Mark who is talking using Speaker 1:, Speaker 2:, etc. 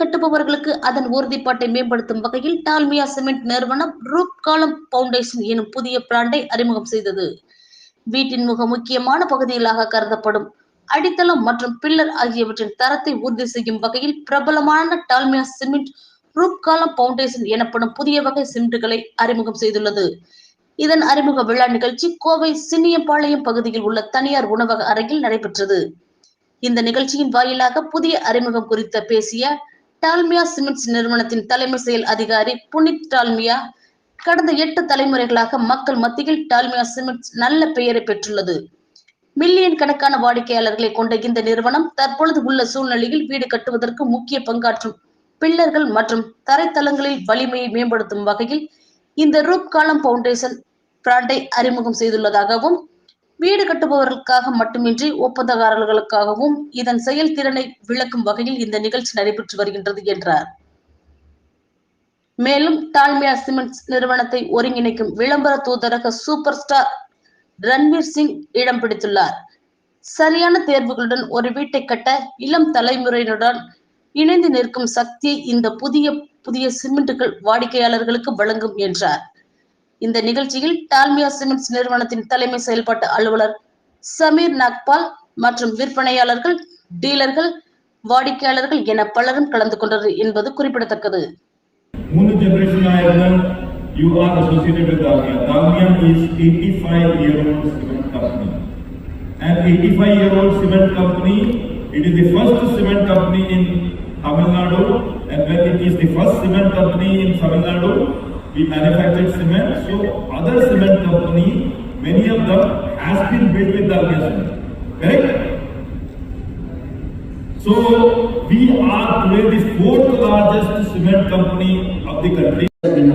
Speaker 1: கட்டுபவர்களுக்கு அதன் உறுதிப்பாட்டை மேம்படுத்தும் வகையில் டால்மியா சிமெண்ட் நிறுவனம் ரூப் காலம் பவுண்டேஷன் எனும் புதிய பிராண்டை அறிமுகம் செய்தது. வீட்டின் மிக முக்கியமான பகுதிகளாக கருதப்படும் அடித்தளம் மற்றும் பில்லர் ஆகியவற்றின் தரத்தை உறுதி செய்யும் வகையில் பிரபலமான டால்மியா சிமெண்ட் ரூப் காலம் பவுண்டேஷன் எனப்படும் புதிய வகை சிமெண்ட்களை அறிமுகம் செய்துள்ளது. இதன் அறிமுக விழா நிகழ்ச்சி கோவை சின்னியம்பாளையம் பகுதியில் உள்ள தனியார் உணவக அறையில் நடைபெற்றது. இந்த நிகழ்ச்சியின் வாயிலாக புதிய அறிமுகம் குறித்த பேசிய டால்மியா சிமெண்ட்ஸ் நிறுவனத்தின் தலைமை செயல் அதிகாரி புனித் டால்மியா கடந்த எட்டு தலைமுறைகளாக மக்கள் மத்தியில் டால்மியா சிமெண்ட்ஸ் நல்ல பெயரை பெற்றுள்ளது. மில்லியன் கணக்கான வாடிக்கையாளர்களை கொண்ட இந்த நிறுவனம் தற்பொழுது உள்ள சூழ்நிலையில் வீடு கட்டுவதற்கு முக்கிய பங்காற்றும் பில்லர்கள் மற்றும் தரைத்தளங்களில் வலிமையை மேம்படுத்தும் வகையில் இந்த ரூப் காலம் பவுண்டேஷன் பிராண்டை அறிமுகம் செய்துள்ளதாகவும் வீடு கட்டுபவர்களுக்காக மட்டுமின்றி ஒப்பந்தக்காரர்களுக்காகவும் இதன் செயல்திறனை விளக்கும் வகையில் இந்த நிகழ்ச்சி நடைபெற்று வருகின்றது என்றார். மேலும் டால்மியா சிமெண்ட்ஸ் நிறுவனத்தை ஒருங்கிணைக்கும் விளம்பர தூதரக சூப்பர் ஸ்டார் ரன்வீர் சிங் இடம் பிடித்துள்ளார். சரியான தேர்வுகளுடன் ஒரு வீட்டை கட்ட இளம் தலைமுறையினுடன் இணைந்து நிற்கும் சக்தியை இந்த புதிய புதிய சிமெண்ட்டுகள் வாடிக்கையாளர்களுக்கு வழங்கும் என்றார். இந்த நிகழ்ச்சியில் டால்மியா சிமெண்ட்ஸ் நிறுவனத்தின் தலைமை செயல்பாட்டு அலுவலர் சமீர் நாக்பால் மற்றும் விற்பனையாளர்கள் டீலர்கள் வாடிக்கையாளர்கள் என பலரும் கலந்து கொண்டது என்பது குறிப்பிடத்தக்கது.
Speaker 2: மூணு 85 year old cement company. 85 year old cement company it is the first cement company in Tamil Nadu and when it is the first cement company in Tamil Nadu we manufactured cement so other cement company many of them has been built with cement correct? So we are today the fourth largest cement company of the country.
Speaker 3: in